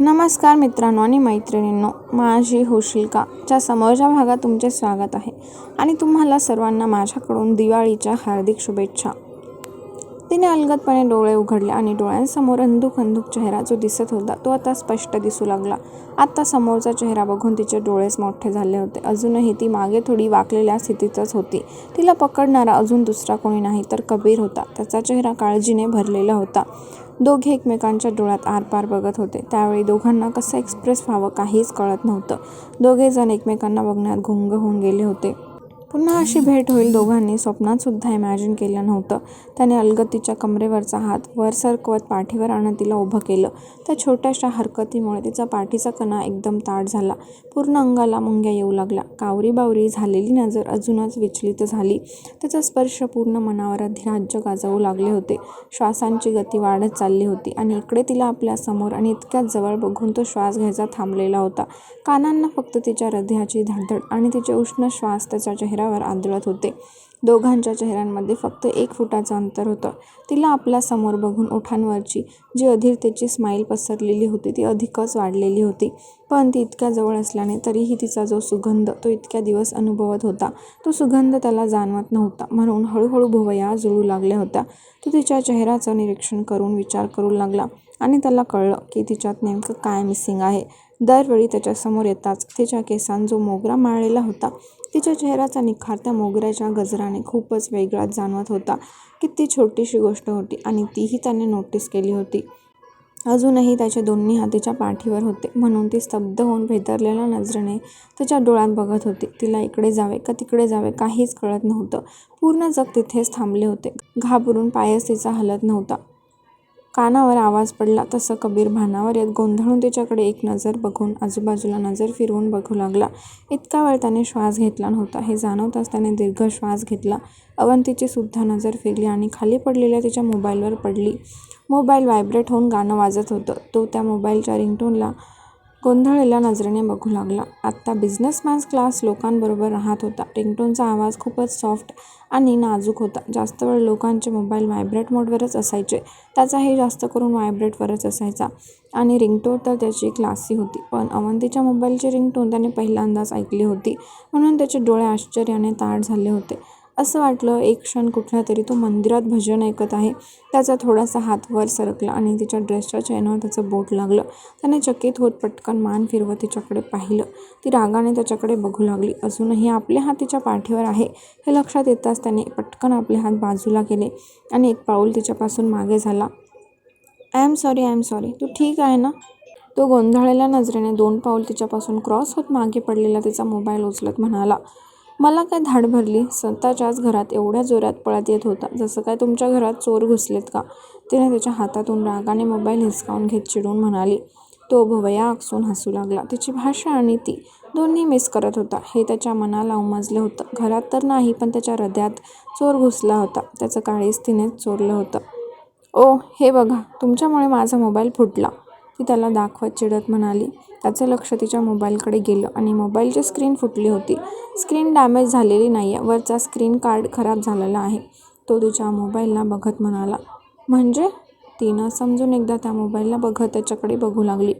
नमस्कार मित्रांनो आणि मैत्रिणींनो माझी होशील का च्या समोरच्या भागात तुमचे स्वागत आहे. आणि तुम्हाला सर्वांना माझ्याकडून दिवाळीच्या हार्दिक शुभेच्छा. तिने अलगदपणे डोळे उघडले आणि डोळ्यांसमोर अंधुक अंधुक चेहरा जो दिसत होता तो आता स्पष्ट दिसू लागला. आत्ता समोरचा चेहरा बघून तिचे डोळेच मोठे झाले होते. अजूनही ती मागे थोडी वाकलेल्या स्थितीतच होती. तिला पकडणारा अजून दुसरा कोणी नाही तर कबीर होता. त्याचा चेहरा काळजीने भरलेला होता. दोघे एकमेकांच्या डोळ्यात आरपार बघत होते. त्यावेळी दोघांना कसं एक्सप्रेस व्हावं काहीच कळत नव्हतं. दोघेजण एकमेकांना बघण्यात गुंग होऊन गेले होते. पुन्हा अशी भेट होईल. दोघांनी स्वप्नातसुद्धा इमॅजिन केलं नव्हतं. त्याने अलगद तिच्या कमरेवरचा हात वर सरकवत पाठीवर आणत तिला उभं केलं. त्या छोट्याशा हरकतीमुळे तिचा पाठीचा कणा एकदम ताट झाला. पूर्ण अंगाला मुंग्या येऊ लागल्या. कावरी बावरी झालेली नजर अजूनच विचलित झाली. त्याचा स्पर्श पूर्ण मनावर अधिराज्य गाजवू लागले होते. श्वासांची गती वाढत चालली होती आणि इकडे तिला आपल्यासमोर आणि इतक्याच जवळ बघून तो श्वास घ्यायचा थांबलेला होता. कानांना फक्त तिच्या हृदयाची धडधड आणि तिचे उष्ण श्वास त्याच्या चेहऱ्यावर आदळत होते. दोघांच्या चेहऱ्यांमध्ये फक्त एक फुटाचं अंतर होतं. तिला आपल्यासमोर बघून ओठांवरची जी अधीरतेची स्माईल पसरलेली होती ती अधिकच वाढलेली होती. पण ती इतक्या जवळ असल्याने तरीही तिचा जो सुगंध तो इतक्या दिवस अनुभवत होता. तो सुगंध त्याला जाणवत नव्हता. म्हणून हळूहळू भुवया जुळू लागल्या होत्या. तो तिच्या चेहऱ्याचं निरीक्षण करून विचार करू लागला. आणि त्याला कळलं की तिच्यात नेमकं काय मिसिंग आहे. दरवेळी त्याच्यासमोर येताच तिच्या केसांत जो मोगरा माळलेला होता तिच्या चेहऱ्याचा निखार त्या मोगऱ्याच्या गजराने खूपच वेगळाच जाणवत होता. किती छोटीशी गोष्ट होती आणि तीही त्याने नोटीस केली होती. अजूनही त्याचे दोन्ही हातीच्या पाठीवर होते. म्हणून ती स्तब्ध होऊन भेदरलेल्या नजरेने त्याच्या डोळ्यात बघत होती. तिला इकडे जावे का तिकडे जावे काहीच कळत नव्हतं. पूर्ण जग तिथेच थांबले होते. घाबरून पायच तिचा हलत नव्हता. कानावर आवाज पडला तसं कबीर भानावर येत गोंधळून तिच्याकडे एक नजर बघून आजूबाजूला नजर फिरवून बघू लागला. इतका वेळ त्याने श्वास घेतला नव्हता. हे जाणवताच त्याने दीर्घ श्वास घेतला. अवंतीची सुद्धा नजर फिरली आणि खाली पडलेल्या तिच्या मोबाईलवर पडली. मोबाईल व्हायब्रेट होऊन गाणं वाजत होतं. तो त्या मोबाईलच्या रिंगटोनला गोंधळलेल्या नजरेने बघू लागला. आत्ता बिझनेसमॅन्स क्लास लोकांबरोबर राहत होता. रिंगटोनचा आवाज खूपच सॉफ्ट आणि नाजूक होता. जास्त वेळ लोकांचे मोबाईल व्हायब्रेट मोडवरच असायचे. त्याचाही जास्त करून व्हायब्रेटवरच असायचा. आणि रिंगटोन तर त्याची क्लासी होती. पण अवंतीच्या मोबाईलची रिंगटोन त्याने पहिल्यांदाच ऐकली होती. म्हणून त्याचे डोळे आश्चर्याने ताट झाले होते. असं वाटलं एक क्षण कुठला तरी तो मंदिरात भजन ऐकत आहे. त्याचा थोडासा हात वर सरकला आणि तिच्या ड्रेसच्या चेनवर त्याचं बोट लागलं. त्याने चकित होत पटकन मान फिरवत तिच्याकडे पाहिलं. ती रागाने त्याच्याकडे बघू लागली. अजूनही आपले हात तिच्या पाठीवर आहे. हे लक्षात येताच त्याने पटकन आपले हात बाजूला केले आणि एक पाऊल तिच्यापासून मागे झाला. I am sorry I am sorry तू ठीक आहे ना? तो गोंधळलेल्या नजरेने दोन पाऊल तिच्यापासून क्रॉस होत मागे पडलेला तिचा मोबाईल उचलत म्हणाला. मला काय धाड भरली? स्वतःच्याच घरात एवढ्या जोरात पळत येत होता जसं काय तुमच्या घरात चोर घुसलेत का? तिने त्याच्या हातातून रागाने मोबाईल हिसकावून घेत चिडून म्हणाली तो भवया आकसून हसू लागला. तिची भाषा आणि ती दोन्ही मिस करत होता. हे त्याच्या मनाला उमजलं होतं. घरात तर नाही पण त्याच्या हृदयात चोर घुसला होता. त्याचं काळीच तिनेच चोरलं होतं. ओ हे बघा. तुमच्यामुळे माझा मोबाईल फुटला. ती त्याला दाखवत चिडत म्हणाली त्याचं लक्ष तिच्या मोबाईलकडे गेलं आणि मोबाईलची स्क्रीन फुटली होती. स्क्रीन डॅमेज झालेली नाही आहे वरचा स्क्रीन कार्ड खराब झालेला आहे. तो तिच्या मोबाईलला बघत म्हणाला म्हणजे? तिनं समजून एकदा त्या मोबाईलला बघत त्याच्याकडे बघू लागली.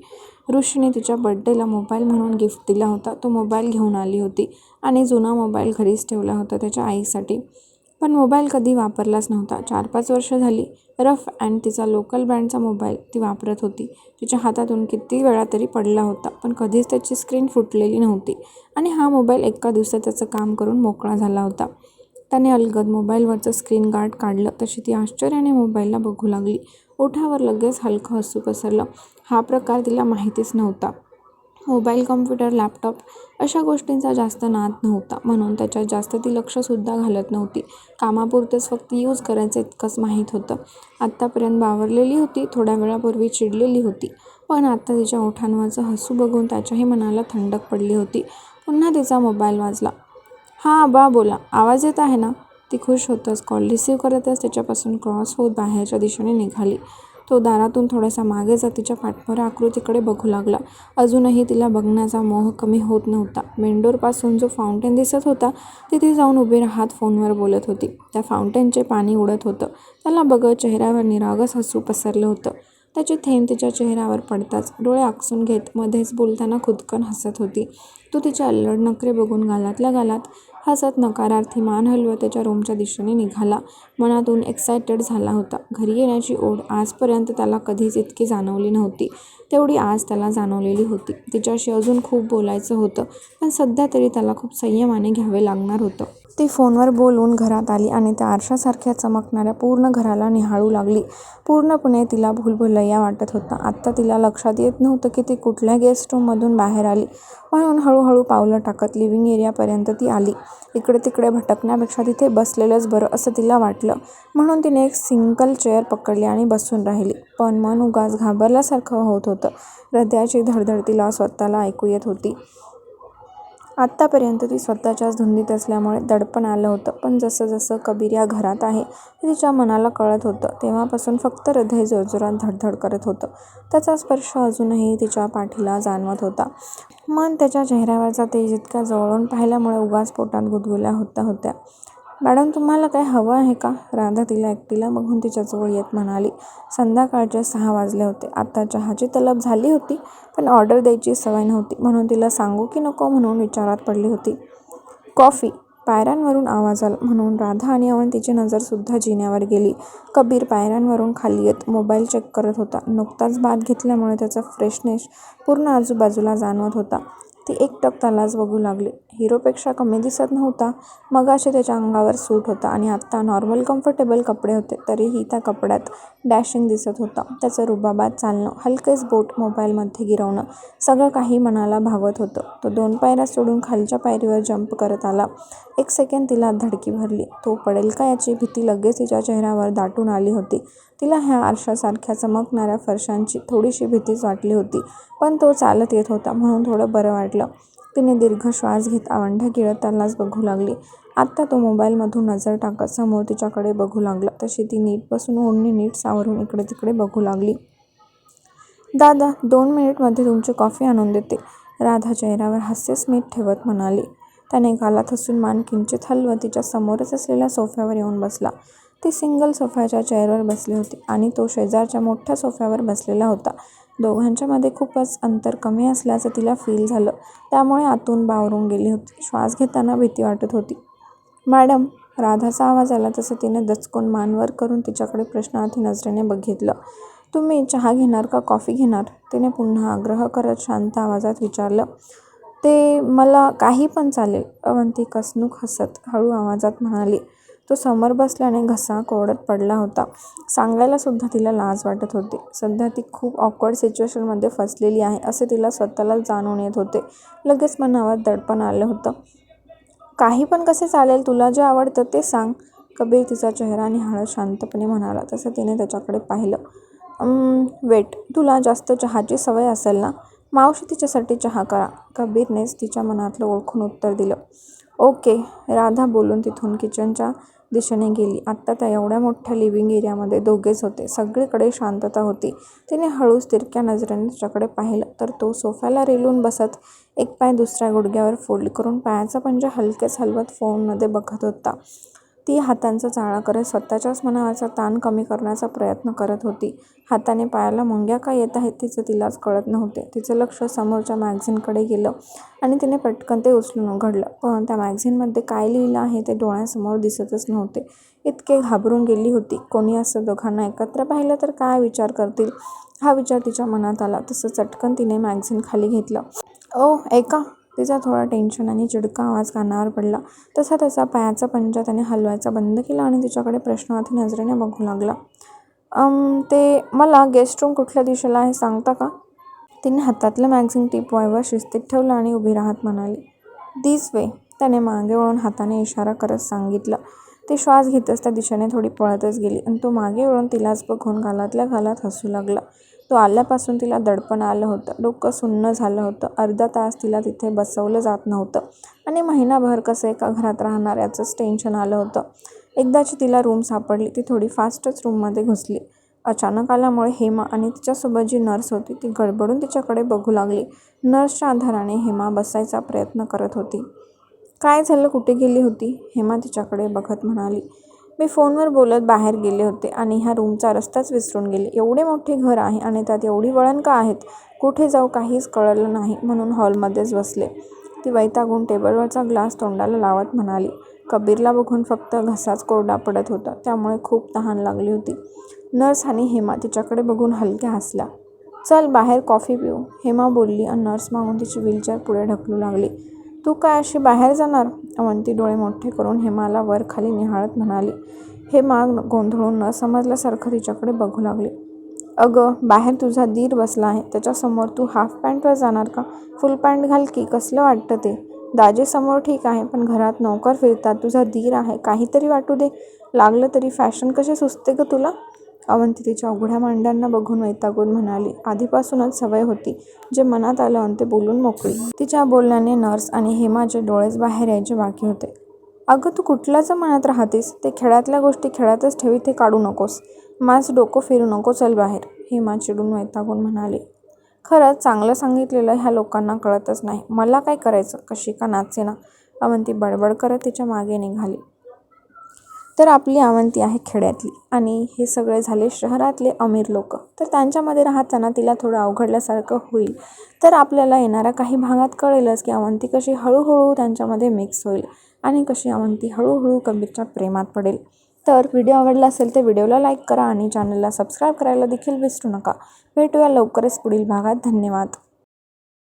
ऋषीने तिच्या बड्डेला मोबाईल म्हणून गिफ्ट दिला होता. तो मोबाईल घेऊन आली होती आणि जुना मोबाईल घरीच ठेवला होता त्याच्या आईसाठी. पण मोबाईल कधी वापरलाच नव्हता. चार पाच वर्ष झाली. रफ अँड तिचा लोकल ब्रँडचा मोबाईल ती वापरत होती. तिच्या हातातून किती वेळा तरी पडला होता पण कधीच त्याची स्क्रीन फुटलेली नव्हती आणि हा मोबाईल एका दिवसात त्याचं काम करून मोकळा झाला होता. त्याने अलगद मोबाईलवरचं स्क्रीन गार्ड काढलं तशी ती आश्चर्याने मोबाईलला बघू लागली. ओठावर लगेच हलकं हसू पसरलं. हा प्रकार तिला माहितीच नव्हता. मोबाईल कम्प्युटर लॅपटॉप अशा गोष्टींचा जास्त नाद नव्हता. म्हणून त्याच्यात जास्त ती लक्षसुद्धा घालत नव्हती. कामापुरतेच फक्त यूज करायचं इतकंच माहीत होतं. आत्तापर्यंत बावरलेली होती थोड्या वेळापूर्वी चिडलेली होती. पण आत्ता तिच्या ओठांवरचं हसू बघून त्याच्याही मनाला थंडक पडली होती. पुन्हा तिचा मोबाईल वाजला. हां बा बोला. आवाज येत आहे ना? ती खुश होतच. कॉल रिसीव्ह करतच त्याच्यापासून क्रॉस होत बाहेरच्या दिशेने निघाली. तो दारातून थोडासा मागे जात तिच्या पाठभर आकृतीकडे बघू लागला. अजूनही तिला बघण्याचा मोह कमी होत नव्हता. मेंडोरपासून जो फाउंटेन दिसत होता तिथे जाऊन उभी राहत फोनवर बोलत होती. त्या फाउंटेनचे पाणी उडत होतं. त्याला बघत चेहऱ्यावर निरागस हसू पसरलं होतं. त्याची थेंब तिच्या चेहऱ्यावर पडताच डोळे आकसून घेत मध्येच बोलताना खुदकन हसत होती. तो तिच्या अल्लड नखरे बघून गालातल्या गालात हसत नकारार्थी मान हलवत त्याच्या रूमच्या दिशेने निघाला. मनातून एक्सायटेड झाला होता. घरी येण्याची ओढ आजपर्यंत त्याला कधीच इतकी जाणवली नव्हती. तेवढी आज त्याला जाणवलेली होती. तिच्याशी अजून खूप बोलायचं होतं पण सध्या तरी त्याला खूप संयमाने घ्यावे लागणार होतं. ती फोनवर बोलून घरात आली आणि त्या आरशासारख्या चमकणाऱ्या पूर्ण घराला निहाळू लागली. पूर्णपणे तिला भूलभुलैया वाटत होता. आत्ता तिला लक्षात येत नव्हतं की ती कुठल्या गेस्ट रूममधून बाहेर आली. म्हणून हळूहळू पावलं टाकत लिव्हिंग एरियापर्यंत ती आली. इकडे तिकडे भटकण्यापेक्षा तिथे बसलेलंच बरं असं तिला वाटलं. म्हणून तिने एक सिंगल चेअर पकडली आणि बसून राहिली. पण मन उगाच घाबरल्यासारखं होत होतं. हृदयाची धडधड तिला स्वतःला ऐकू येत होती. आत्तापर्यंत ती स्वतःच्याच धुंदीत असल्यामुळे दडपण आलं होतं. पण जसं जसं कबीर या घरात आहे हे तिच्या मनाला कळत होतं. तेव्हापासून फक्त हृदय जोरजोरात धडधड करत होतं. त्याचा स्पर्श अजूनही तिच्या पाठीला जाणवत होता. मन त्याच्या चेहऱ्यावरचा तेज इतक्या जवळून पाहिल्यामुळे उगाच पोटात गुदगुल्या होत्या होत्या. मॅडम तुम्हाला काय हवं आहे का? राधा तिला एकटीला बघून तिच्याजवळ येत म्हणाली. संध्याकाळचे सहा वाजले होते. आता चहाची तलब झाली होती पण ऑर्डर द्यायची सवय नव्हती. म्हणून तिला सांगू की नको म्हणून विचारात पडली होती. कॉफी. पायऱ्यांवरून आवाज आला. म्हणून राधा आणि अवंतीची नजरसुद्धा जिन्यावर गेली. कबीर पायऱ्यांवरून खाली येत मोबाईल चेक करत होता. नुकताच बाद घेतल्यामुळे त्याचा फ्रेशनेस पूर्ण आजूबाजूला जाणवत होता. ती एकटक त्यालाच बघू लागली. हिरोपेक्षा कमी दिसत नव्हता. मगाशी त्याच्या अंगावर सूट होता आणि आत्ता नॉर्मल कम्फर्टेबल कपडे होते तरीही त्या कपड्यात डॅशिंग दिसत होता. त्याचं रुबाबात चालणं हलकेच बोट मोबाईलमध्ये गिरवणं सगळं काही मनाला भावत होतं. तो दोन पायऱ्या सोडून खालच्या पायरीवर जंप करत आला. एक सेकंड तिला धडकी भरली. तो पडेल का याची भीती लगेच तिच्या चेहऱ्यावर दाटून आली होती. तिला ह्या आरशासारख्या चमकणाऱ्या फरशांची थोडीशी भीतीच वाटली होती पण तो चालत येत होता म्हणून थोडं बरं वाटलं. तिने दीर्घ श्वास घेत आवंढ्या गिळत त्यालाच बघू लागली. आत्ता तो मोबाईलमधून नजर टाकत समोर तिच्याकडे बघू लागला. तशी ती नीट बसून ओढणी नीट सावरून इकडे तिकडे बघू लागली. दादा दोन मिनिटमध्ये तुमची कॉफी आणून देते. राधा चेहऱ्यावर हास्य स्मित ठेवत म्हणाली. त्याने गालात हसून मान किंचित हलवत तिच्या समोरच असलेल्या सोफ्यावर येऊन बसला. ती सिंगल सोफ्याच्या चेअरवर बसली होती आणि तो शेजारच्या मोठ्या सोफ्यावर बसलेला होता. दोघांच्यामध्ये खूपच अंतर कमी असल्याचं तिला फील झालं. त्यामुळे आतून बावरून गेली होती. श्वास घेताना भीती वाटत होती. मॅडम राधाचा आवाज आला तसं तिने दचकून मानवर करून तिच्याकडे प्रश्नार्थी नजरेने बघितलं. तुम्ही चहा घेणार का कॉफी घेणार? तिने पुन्हा आग्रह करत शांत आवाजात विचारलं. ते मला काही पण चालेल अवंती कसनूक हसत हळू आवाजात म्हणाली. तो समोर बसल्याने घसा कोरडत पडला होता. सांगायला सुद्धा तिला लाज वाटत होती. सध्या ती खूप ऑकवर्ड सिच्युएशनमध्ये फसलेली आहे असे तिला स्वतःला जाणून येत होते. लगेच मनावर दडपण आलं होतं. काही पण कसे चालेल तुला जे आवडतं ते सांग कबीर तिचा चेहरा निहाळत शांतपणे म्हणाला. तसं तिने त्याच्याकडे पाहिलं. वेट तुला जास्त चहाची सवय असेल ना? मावशी तिच्यासाठी चहा करा. कबीरनेच तिच्या मनातलं ओळखून उत्तर दिलं. ओके राधा बोलून तिथून किचनच्या दिशेने गेली. आत्ता त्या एवढ्या मोठ्या लिव्हिंग एरियामध्ये दोघेच होते. सगळीकडे शांतता होती. तिने हळूच तिरक्या नजरेने तिच्याकडे पाहिलं. तर तो सोफ्याला रेलून बसत एक पाय दुसऱ्या गुडघ्यावर फोल्ड करून पायाचा पंजा हलकेच हलवत फोनमध्ये बघत होता. ती हातांचा चाळा करत स्वतःच्याच मनावरचा ताण कमी करण्याचा प्रयत्न करत होती. हाताने पायाला मुंग्या का येत आहेत तिचं तिलाच कळत नव्हते. तिचं लक्ष समोरच्या मॅगझिनकडे गेलं आणि तिने पटकन ते उचलून उघडलं. पण त्या मॅगझिनमध्ये काय लिहिलं आहे ते डोळ्यासमोर दिसतच नव्हते. इतके घाबरून गेली होती. कोणी असं दोघांना एकत्र पाहिलं तर काय विचार करतील? हा विचार तिच्या मनात आला. तसं चटकन तिने मॅगझिन खाली घेतलं. ओ ऐका. तिचा थोडा टेन्शन आणि चिडका आवाज कानावर पडला. तसा त्याचा पायाचा पंजा त्याने हलवायचा बंद केला आणि तिच्याकडे प्रश्नार्थी नजरेने बघू लागला. ते मला गेस्ट रूम कुठल्या दिशेला आहे सांगता का? तिने हातातलं मॅगझिन टीप वायवर शिस्तीत ठेवलं आणि उभी राहत म्हणाली दिस वे त्याने मागे वळून हाताने इशारा करत सांगितलं. ती श्वास घेतच त्या दिशेने थोडी पळतच गेली आणि तो मागे वळून तिलाच बघून गालातल्या गालात हसू लागला. तो आल्यापासून तिला दडपण आलं होतं. डोकं सुन्न झालं होतं. अर्धा तास तिला तिथे बसवलं जात नव्हतं. आणि महिनाभर कसं एका घरात राहणार याचंच टेन्शन आलं होतं. एकदाची तिला रूम सापडली. ती थोडी फास्टच रूममध्ये घुसली. अचानक आल्यामुळे हेमा आणि तिच्यासोबत जी नर्स होती ती गडबडून तिच्याकडे बघू लागली. नर्सच्या आधाराने हेमा बसायचा प्रयत्न करत होती. काय झालं? कुठे गेली होती? हेमा तिच्याकडे बघत म्हणाली. मी फोनवर बोलत बाहेर गेले होते आणि ह्या रूमचा रस्ताच विसरून गेले. एवढे मोठे घर आहे आणि त्यात एवढी वळण का आहेत? कुठे जाऊ काहीच कळलं नाही म्हणून हॉलमध्येच बसले. ती वैतागून टेबलवरचा ग्लास तोंडाला लावत म्हणाली कबीरला बघून फक्त घसाच कोरडा पडत होता त्यामुळे खूप तहान लागली होती. नर्स आणि हेमा तिच्याकडे बघून हलक्या हसल्या. चल बाहेर कॉफी पिऊ हेमा बोलली आणि नर्स मागून तिची व्हीलचेअर पुढे ढकलू लागली. तू काय अशी बाहेर जाणार? अवंती डोळे मोठे करून हेमाला वर खाली निहाळत म्हणाली. हेमा गोंधळून न समजल्यासारखं तिच्याकडे बघू लागली. अगं बाहेर तुझा दीर बसला आहे. त्याच्यासमोर तू हाफ पॅन्टवर जाणार का? फुल पॅन्ट घाल की कसलं वाटतं ते? दाजेसमोर ठीक आहे पण घरात नोकर फिरतात. तुझा धीर आहे. काहीतरी वाटू दे. लागलं तरी फॅशन कशी सुचते ग तुला? अवंती तिच्या उघड्या मांड्यांना बघून वैतागून म्हणाली आधीपासूनच सवय होती जे मनात आलं आणि ते बोलून मोकळी. तिच्या बोलण्याने नर्स आणि हेमाचे डोळेच बाहेर यायचे बाकी होते. अगं तू कुठल्याच मनात राहतेस? ते खेळातल्या गोष्टी खेळातच ठेवी ते काढू नकोस. माझं डोकं फिरू नको चल बाहेर. हेमा चिडून वैतागून म्हणाली खरंच चांगलं सांगितलेलं ह्या लोकांना कळतच नाही. मला काय करायचं? कशी का नाचे ना अवंती बडबड करत तिच्यामागे निघाली. तर आपली आवंती आहे खेड्यातली. आणि हे सगळे झाले शहरातले अमीर लोक. तर त्यांच्यामध्ये राहताना तिला थोडं अवघडल्यासारखं होईल. तर आपल्याला येणाऱ्या काही भागात कळेलच की अवंती कशी हळूहळू त्यांच्यामध्ये मिक्स होईल आणि कशी अवंती हळूहळू कबीरच्या प्रेमात पडेल. तर व्हिडिओ आवडला असेल तर व्हिडिओला लाईक करा आणि चॅनलला सबस्क्राईब करायला देखील विसरू नका. भेटूया लवकरच पुढील भागात. धन्यवाद.